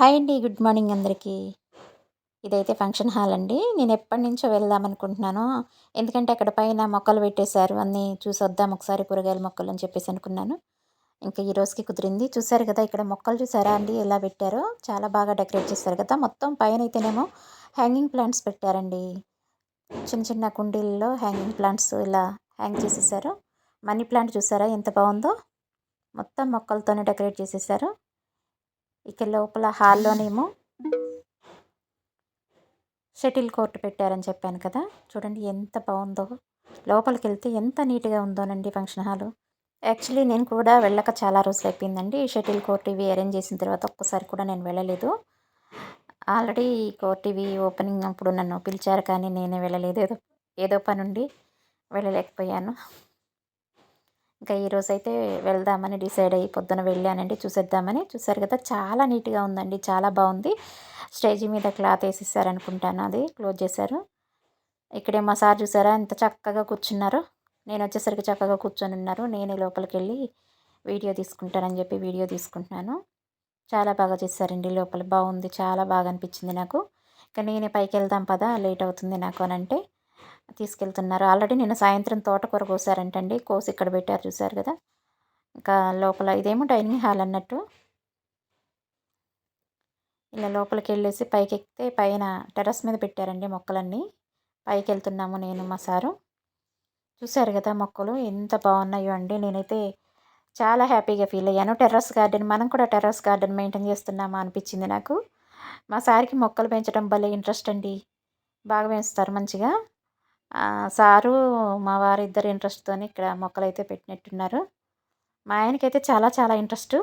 Hi అండి good morning అందరికీ. ఇదైతే ఫంక్షన్ హాల్ అండి. నేను ఎప్పటి నుంచో వెళ్దాం అనుకుంటున్నాను. ఎందుకంటే అక్కడ పైన మొక్కలు పెట్టేశారు. అన్నీ చూసి వద్దాం ఒకసారి కూరగాయల మొక్కలు అని చెప్పేసి అనుకున్నాను. ఇంకా ఈ రోజుకి కుదిరింది. చూసారు కదా ఇక్కడ మొక్కలు చూసారా అండి? ఎలా పెట్టారో? చాలా బాగా డెకరేట్ చేస్తారు కదా. మొత్తం పైన అయితేనేమో హ్యాంగింగ్ ప్లాంట్స్ పెట్టారండి. చిన్న చిన్న కుండీల్లో హ్యాంగింగ్ ప్లాంట్స్ ఇలా హ్యాంగ్ చేసేసారు మనీ ప్లాంట్ చూసారా? ఎంత బాగుందో. మొత్తం మొక్కలతోనే డెకరేట్ చేసేసారు ఇక లోపల హాల్లోనేమో షటిల్ కోర్టు పెట్టారని చెప్పాను కదా. చూడండి ఎంత బాగుందో. లోపలికి వెళ్తే ఎంత నీట్గా ఉందోనండి ఫంక్షన్ హాలు. యాక్చువల్లీ నేను కూడా వెళ్ళక చాలా రోజులు అయిపోయిందండి. షటిల్ కోర్ట్ ఇవి అరేంజ్ చేసిన తర్వాత ఒక్కసారి కూడా నేను వెళ్ళలేదు. ఆల్రెడీ కోర్ట్ ఇవి ఓపెనింగ్ అప్పుడు నన్ను పిలిచారు కానీ నేనే వెళ్ళలేదు. ఏదో ఏదో పని ఉండి వెళ్ళలేకపోయాను. ఇంకా ఈరోజు అయితే వెళ్దామని డిసైడ్ అయ్యి పొద్దున వెళ్ళానండి చూసేద్దామని. చూసారు కదా చాలా నీట్గా ఉందండి చాలా బాగుంది. స్టేజ్ మీద క్లాత్ వేసేసారనుకుంటాను అది క్లోజ్ చేశారు. ఇక్కడే మా సార్ చూసారా ఎంత చక్కగా కూర్చున్నారు. నేను వచ్చేసరికి చక్కగా కూర్చొని ఉన్నారు నేనే లోపలికి వెళ్ళి వీడియో తీసుకుంటానని చెప్పి వీడియో తీసుకుంటున్నాను. చాలా బాగా చేశారండి లోపల బాగుంది చాలా బాగా అనిపించింది నాకు. ఇంకా నేనే పైకి వెళ్దాం పదా లేట్ అవుతుంది నాకు అని అంటే తీసుకెళ్తున్నారు. ఆల్రెడీ నిన్న సాయంత్రం తోటకూర కోసారంటండి. కోసి ఇక్కడ పెట్టారు చూసారు కదా. ఇంకా లోపల ఇదేమో డైనింగ్ హాల్ అన్నట్టు. ఇలా లోపలికి వెళ్ళేసి పైకి ఎక్కితే పైన టెర్రస్ మీద పెట్టారండి మొక్కలన్నీ. పైకి వెళ్తున్నాము నేను మా సారు. చూసారు కదా మొక్కలు ఎంత బాగున్నాయో అండి. నేనైతే చాలా హ్యాపీగా ఫీల్ అయ్యాను. టెర్రస్ గార్డెన్ మనం కూడా టెర్రస్ గార్డెన్ మెయింటైన్ చేస్తున్నామా అనిపించింది నాకు. మా సార్కి మొక్కలు పెంచడం భలే ఇంట్రెస్ట్ అండి. బాగా పెంచుతారు మంచిగా. సారు మా వారిద్దరు ఇంట్రెస్ట్తో ఇక్కడ మొక్కలు అయితే పెట్టినట్టున్నారు. మా ఆయనకైతే చాలా చాలా ఇంట్రెస్ట్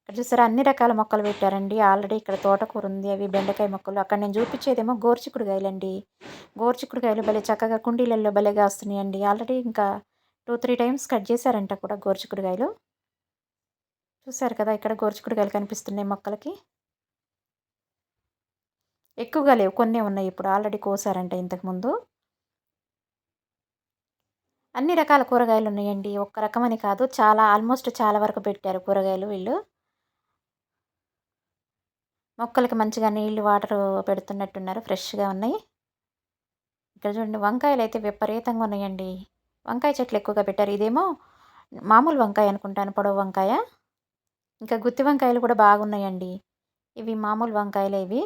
ఇక్కడ చూసారా అన్ని రకాల మొక్కలు పెట్టారండి. ఆల్రెడీ ఇక్కడ తోటకూర ఉంది అవి బెండకాయ మొక్కలు. అక్కడ నేను చూపించేదేమో గోర్చికుడుకాయలండి గోర్చికుడుకాయలు భలే చక్కగా కుండీలలో భలేగా వస్తున్నాయండి ఆల్రెడీ ఇంకా టూ త్రీ టైమ్స్ కట్ చేశారంట కూడా గోర్చికుడుకాయలు చూసారు కదా ఇక్కడ గోర్చికుడుకాయలు కనిపిస్తున్నాయి మొక్కలకి. ఎక్కువగా లేవు కొన్ని ఉన్నాయి ఇప్పుడు. ఆల్రెడీ కోసారంట ఇంతకుముందు అన్ని రకాల కూరగాయలు ఉన్నాయండి. ఒక్క రకమని కాదు చాలా ఆల్మోస్ట్ చాలా వరకు పెట్టారు కూరగాయలు వీళ్ళు. మొక్కలకి మంచిగా నీళ్ళు వాటర్ పెడుతున్నట్టున్నారు ఫ్రెష్గా ఉన్నాయి. ఇక్కడ చూడండి వంకాయలు అయితే విపరీతంగా ఉన్నాయండి. వంకాయ చెట్లు ఎక్కువగా పెట్టారు. ఇదేమో మామూలు వంకాయ అనుకుంటాను పొడవు వంకాయ. ఇంకా గుత్తి వంకాయలు కూడా బాగున్నాయండి. ఇవి మామూలు వంకాయలు ఇవి.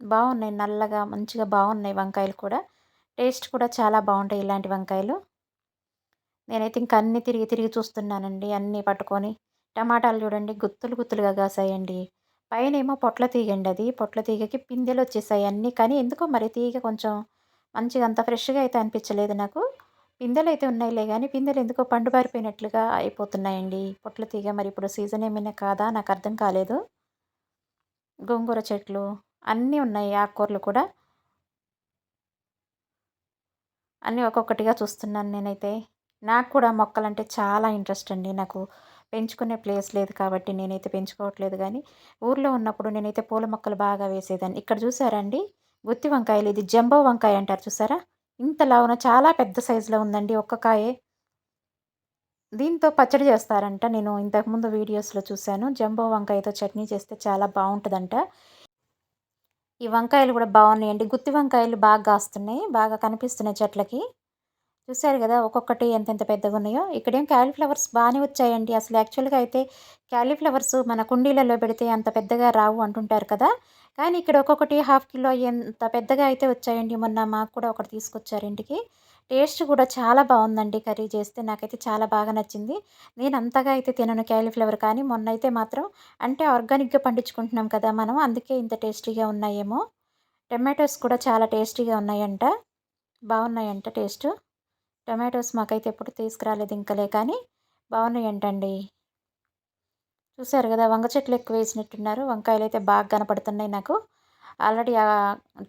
బాగున్నాయి నల్లగా మంచిగా బాగున్నాయి వంకాయలు కూడా. టేస్ట్ కూడా చాలా బాగుంటాయి ఇలాంటి వంకాయలు. నేనైతే ఇంకా అన్నీ తిరిగి తిరిగి చూస్తున్నానండి అన్నీ పట్టుకొని. టమాటాలు చూడండి గుత్తులు గుత్తులుగా కాసాయండి. పైన ఏమో పొట్ల తీగండి అది. పొట్ల తీగకి పిందెలు వచ్చేసాయి అన్నీ. కానీ ఎందుకో మరి తీగ కొంచెం మంచిగా అంత ఫ్రెష్గా అయితే అనిపించలేదు నాకు. పిందెలు అయితే ఉన్నాయిలే కానీ పిందెలు ఎందుకో పండు పారిపోయినట్లుగా అయిపోతున్నాయండి. పొట్ల తీగ మరి ఇప్పుడు సీజన్ ఏమైనా కాదా నాకు అర్థం కాలేదు. గోంగూర చెట్లు అన్నీ ఉన్నాయి ఆకుకూరలు కూడా. అన్నీ ఒక్కొక్కటిగా చూస్తున్నాను నేనైతే. నాకు కూడా మొక్కలంటే చాలా ఇంట్రెస్ట్ అండి. నాకు పెంచుకునే ప్లేస్ లేదు కాబట్టి నేనైతే పెంచుకోవట్లేదు కానీ ఊర్లో ఉన్నప్పుడు నేనైతే పూల మొక్కలు బాగా వేసేదాన్ని. ఇక్కడ చూసారండి గుత్తి వంకాయలు ఇది జంబో వంకాయ అంటారు చూసారా? ఇంత లావున చాలా పెద్ద సైజులో ఉందండి ఒక్క కాయే దీంతో పచ్చడి చేస్తారంట. నేను ఇంతకుముందు వీడియోస్లో చూశాను. జంబో వంకాయతో చట్నీ చేస్తే చాలా బాగుంటుందంట. ఈ వంకాయలు కూడా బాగున్నాయండి. గుత్తి వంకాయలు బాగా కాస్తున్నాయి. బాగా కనిపిస్తున్నాయి చెట్లకి. చూశారు కదా ఒక్కొక్కటి ఎంతెంత పెద్దగా ఉన్నాయో. ఇక్కడేం క్యాలీఫ్లవర్స్ బాగానే వచ్చాయండి. అసలు యాక్చువల్గా అయితే క్యాలీఫ్లవర్స్ మన కుండీలలో పెడితే అంత పెద్దగా రావు అంటుంటారు కదా. కానీ ఇక్కడ ఒక్కొక్కటి హాఫ్ కిలో ఎంత పెద్దగా అయితే వచ్చాయండి. మొన్న మాకు కూడా ఒకటి తీసుకొచ్చారు ఇంటికి. టేస్ట్ కూడా చాలా బాగుందండి కర్రీ చేస్తే. నాకైతే చాలా బాగా నచ్చింది. నేను అంతగా అయితే తినను క్యాలీఫ్లవర్ కానీ మొన్న అయితే మాత్రం అంటే ఆర్గానిక్గా పండించుకుంటున్నాం కదా మనం అందుకే ఇంత టేస్టీగా ఉన్నాయేమో. టమాటోస్ కూడా చాలా టేస్టీగా ఉన్నాయంట. బాగున్నాయంట టేస్ట్. టమాటోస్ మాకైతే ఎప్పుడు తీసుకురాలేదు ఇంకలే కానీ బాగున్నాయంటండి. చూసారు కదా వంగ చెట్లు ఎక్కువ వేసినట్టున్నారు. వంకాయలు అయితే బాగా కనపడుతున్నాయి నాకు. ఆల్రెడీ ఆ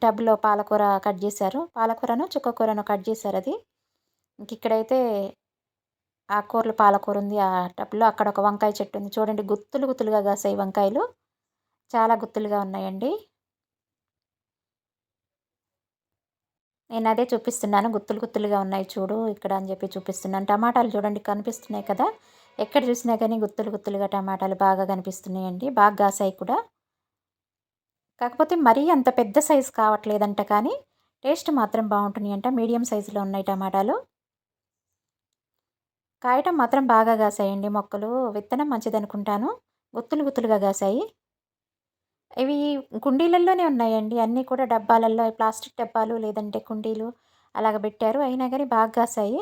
టబ్లో పాలకూర కట్ చేశారు. పాలకూరను చుక్కకూరను కట్ చేశారు అది. ఇంక ఇక్కడైతే ఆకుకూరలు పాలకూర ఉంది ఆ టబ్లో. అక్కడ ఒక వంకాయ చెట్టు ఉంది. చూడండి గుత్తులు గుత్తులుగా కాసాయి వంకాయలు. చాలా గుత్తులుగా ఉన్నాయండి. నేను అదే చూపిస్తున్నాను. గుత్తులు గుత్తులుగా ఉన్నాయి చూడు ఇక్కడ అని చెప్పి చూపిస్తున్నాను. టమాటాలు చూడండి కనిపిస్తున్నాయి కదా. ఎక్కడ చూసినా కానీ గుత్తులు గుత్తులుగా టమాటాలు బాగా కనిపిస్తున్నాయండి. బాగా కాసాయి కూడా. కాకపోతే మరీ అంత పెద్ద సైజు కావట్లేదంట కానీ టేస్ట్ మాత్రం బాగుంటుంది అంట మీడియం సైజులో ఉన్నాయి టమాటాలు. కాయటం మాత్రం బాగా కాసాయండి మొక్కలు విత్తనం మంచిది అనుకుంటాను గుత్తులు గుత్తులుగా కాసాయి. ఇవి కుండీలలోనే ఉన్నాయండి అన్నీ కూడా డబ్బాలలో ప్లాస్టిక్ డబ్బాలు లేదంటే కుండీలు అలాగ పెట్టారు అయినా కానీ బాగా కాసాయి.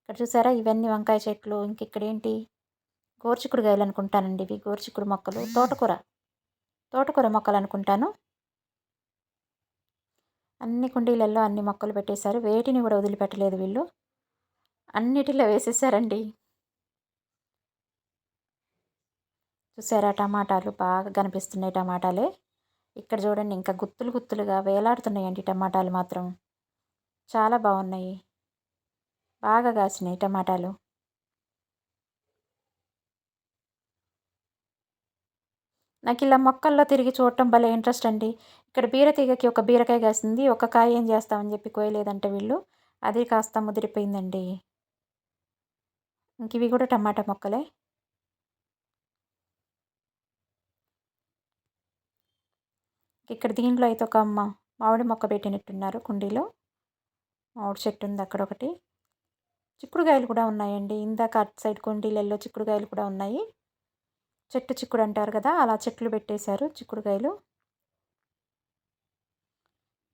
ఇక్కడ చూసారా ఇవన్నీ వంకాయ చెట్లు ఇంక ఇక్కడ ఏంటి గోర్చిక్కుడుగాయలు అనుకుంటానండి ఇవి గోర్చిక్కుడు మొక్కలు తోటకూర. తోటకూర మొక్కలు అనుకుంటాను అన్ని కుండీలలో అన్ని మొక్కలు పెట్టేశారు. వేటిని కూడా వదిలిపెట్టలేదు వీళ్ళు. అన్నిటిలో వేసేసారండి చూసారా టమాటాలు? బాగా కనిపిస్తున్నాయి టమాటాలే. ఇక్కడ చూడండి ఇంకా గుత్తులు గుత్తులుగా వేలాడుతున్నాయండి టమాటాలు మాత్రం. చాలా బాగున్నాయి. బాగా కాసినాయి టమాటాలు. నాకు ఇలా మొక్కల్లో తిరిగి చూడటం భలే ఇంట్రెస్ట్ అండి. ఇక్కడ బీరతీగకి ఒక బీరకాయ కాసింది ఒక కాయ ఏం చేస్తామని చెప్పి కోయలేదంటే వీళ్ళు. అది కాస్త ముదిరిపోయిందండి. ఇంక ఇవి కూడా టమాటా మొక్కలే. ఇక్కడ దీంట్లో అయితే ఒక అమ్మ మామిడి మొక్క పెట్టినట్టున్నారు కుండీలో. మామిడి చెట్టు ఉంది అక్కడ ఒకటి. చిక్కుడుకాయలు కూడా ఉన్నాయండి. ఇందాక అటు సైడ్ కుండీలలో చిక్కుడుకాయలు కూడా ఉన్నాయి. చెట్టు చిక్కుడు అంటారు కదా అలా చెట్లు పెట్టేశారు చిక్కుడుకాయలు.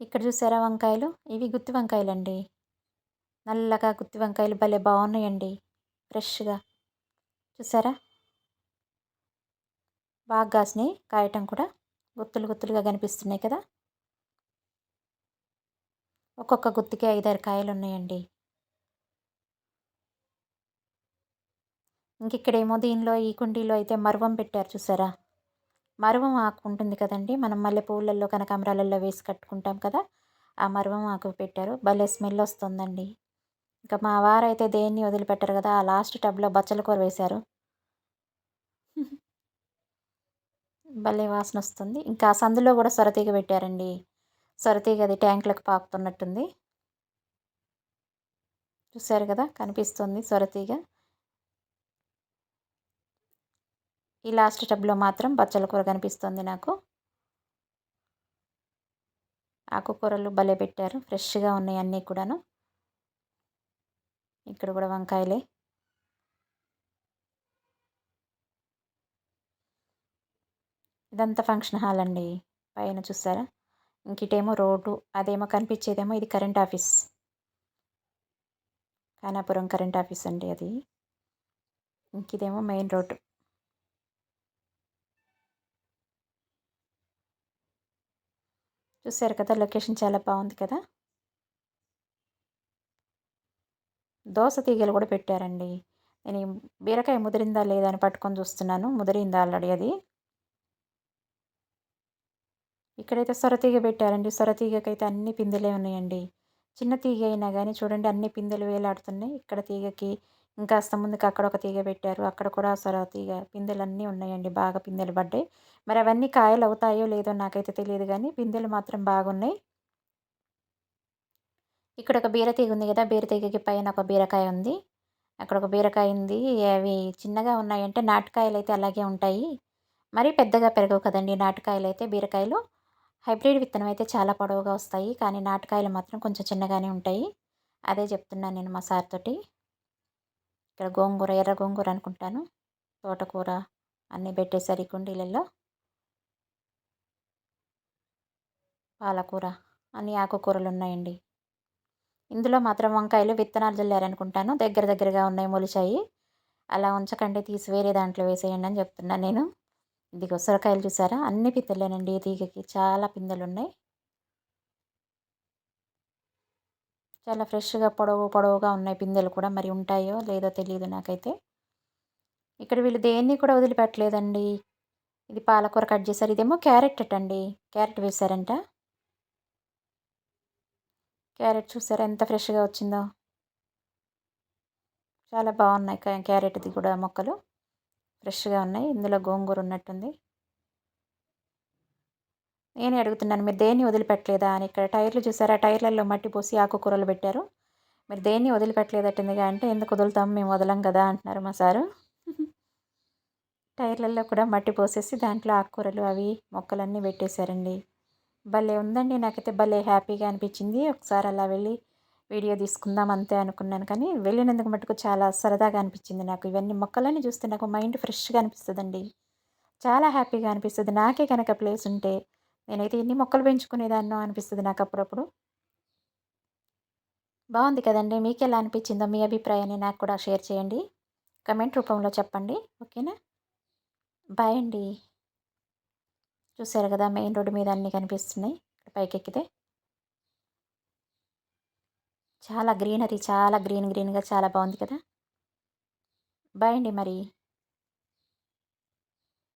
ఇక్కడ చూసారా వంకాయలు? ఇవి గుత్తి వంకాయలు అండి నల్లగా గుత్తి వంకాయలు భలే బాగున్నాయండి ఫ్రెష్గా. చూసారా? బాగా కాసినాయి కాయటం కూడా గుత్తులు గుత్తులుగా కనిపిస్తున్నాయి కదా. ఒక్కొక్క గుత్తికి ఐదారు కాయలు ఉన్నాయండి ఇంక ఇక్కడేమో దీనిలో ఈ కుండీలో అయితే మరువం పెట్టారు చూసారా? మరువం ఆకు ఉంటుంది కదండి. మనం మల్లె పువ్వులలో కనకాంబరాలలో వేసి కట్టుకుంటాం కదా. ఆ మరువం ఆకు పెట్టారు. భలే స్మెల్ వస్తుందండి. ఇంకా మా వారైతే దేన్ని వదిలిపెట్టారు కదా ఆ లాస్ట్ టబ్లో బచ్చల కూర వేశారు. భలే వాసన వస్తుంది. ఇంకా సందులో కూడా సొరతీగ పెట్టారండి. సొరతీగ అది ట్యాంకులకు పాకుతున్నట్టుంది. చూసారు కదా కనిపిస్తుంది సొరతీగ. ఈ లాస్ట్ టబ్లో మాత్రం బచ్చల కూర కనిపిస్తుంది నాకు. ఆకుకూరలు భలే పెట్టారు. ఫ్రెష్గా ఉన్నాయి అన్నీ కూడాను. ఇక్కడ కూడా వంకాయలే. ఇదంతా ఫంక్షన్ హాల్ అండి. పైన చూసారా? ఇంకిటేమో రోడ్డు అదేమో కనిపించేదేమో ఇది current office. Khanapuram current office అండి అది. ఇంకిదేమో మెయిన్ రోడ్డు. చూసారు కదా లొకేషన్ చాలా బాగుంది కదా? దోశ తీగలు కూడా పెట్టారండి. నేను బీరకాయ ముదిరిందా లేదా అని పట్టుకొని చూస్తున్నాను. ముదిరిందా ఆల్రెడీ అది? ఇక్కడైతే సొరతీగ పెట్టారండి. సొరతీగకైతే అన్ని పిందెలే ఉన్నాయండి. చిన్న తీగ అయినా కానీ చూడండి అన్ని పిందెలు వేలాడుతున్నాయి. ఇక్కడ తీగకి ఇంకా అస్త ముందుకు అక్కడ ఒక తీగ పెట్టారు. అక్కడ కూడా అసలు తీగ పిందెలు అన్నీ ఉన్నాయండి. బాగా పిందెలు పడ్డాయి. మరి అవన్నీ కాయలు అవుతాయో లేదో నాకైతే తెలియదు కానీ పిందెలు మాత్రం బాగున్నాయి. ఇక్కడ ఒక బీరతీగ ఉంది కదా! బీరతీగకి పైన ఒక బీరకాయ ఉంది. అక్కడ ఒక బీరకాయ ఉంది. అవి చిన్నగా ఉన్నాయంటే నాటుకాయలు అయితే అలాగే ఉంటాయి. మరి పెద్దగా పెరగవు కదండి నాటుకాయలు అయితే బీరకాయలు. హైబ్రిడ్ విత్తనం అయితే చాలా పొడవుగా వస్తాయి. కానీ నాటకాయలు మాత్రం కొంచెం చిన్నగానే ఉంటాయి. అదే చెప్తున్నాను నేను మా సార్ తోటి. ఇక్కడ గోంగూర ఎర్ర గోంగూర అనుకుంటాను. తోటకూర అన్నీ పెట్టేసరి కుండీలలో పాలకూర అన్ని ఆకుకూరలు ఉన్నాయండి. ఇందులో మాత్రం వంకాయలు విత్తనాలు చల్లారనుకుంటాను దగ్గర దగ్గరగా ఉన్నాయి మొలిచాయి. అలా ఉంచకండి తీసి వేరే దాంట్లో వేసేయండి అని చెప్తున్నాను నేను. ఇదిగో సొరకాయలు చూసారా? అన్ని పిందెలేనండి తీగకి. చాలా పిందెలు ఉన్నాయి చాలా ఫ్రెష్గా పొడవు పొడవుగా ఉన్నాయి పిందెలు కూడా. మరి ఉంటాయో లేదో తెలియదు నాకైతే. ఇక్కడ వీళ్ళు దేన్ని కూడా వదిలిపెట్టలేదండి. ఇది పాలకూర కట్ చేశారు. ఇదేమో క్యారెట్ అండి క్యారెట్ వేశారంట. క్యారెట్ చూసారా? ఎంత ఫ్రెష్గా వచ్చిందో. చాలా బాగున్నాయి క్యారెట్ది కూడా మొక్కలు. ఫ్రెష్గా ఉన్నాయి. ఇందులో గోంగూర ఉన్నట్టుంది. నేనే అడుగుతున్నాను మీరు దేన్ని వదిలిపెట్టలేదా అని. ఇక్కడ టైర్లు చూసారా? టైర్లలో మట్టి పోసి ఆకుకూరలు పెట్టారు. మీరు దేన్ని వదిలిపెట్టలేదట్టుందిగా అంటే ఎందుకు వదులుతాం? మేము వదలం కదా అంటున్నారు మా సారు. టైర్లలో కూడా మట్టి పోసేసి దాంట్లో ఆకుకూరలు అవి మొక్కలన్నీ పెట్టేశారండి. భలే ఉందండి. నాకైతే భలే హ్యాపీగా అనిపించింది. ఒకసారి అలా వెళ్ళి వీడియో తీసుకుందాం అంతే అనుకున్నాను కానీ వెళ్ళినందుకు మటుకు చాలా సరదాగా అనిపించింది నాకు. ఇవన్నీ మొక్కలన్నీ చూస్తే నాకు మైండ్ ఫ్రెష్గా అనిపిస్తుందండి. చాలా హ్యాపీగా అనిపిస్తుంది. నాకే కనుక ప్లేస్ ఉంటే నేనైతే ఎన్ని మొక్కలు పెంచుకునేదాన్నో అనిపిస్తుంది నాకు అప్పుడప్పుడు. బాగుంది కదండి. మీకు ఎలా అనిపించిందో మీ అభిప్రాయాన్ని నాకు కూడా షేర్ చేయండి. కమెంట్ రూపంలో చెప్పండి. ఓకేనా? బాయ్ అండి. చూసారు కదా మెయిన్ రోడ్డు మీద అన్నీ కనిపిస్తున్నాయి. పైకెక్కితే. చాలా గ్రీనరీ చాలా గ్రీన్ గ్రీన్గా చాలా బాగుంది కదా. బాయ్ అండి మరి.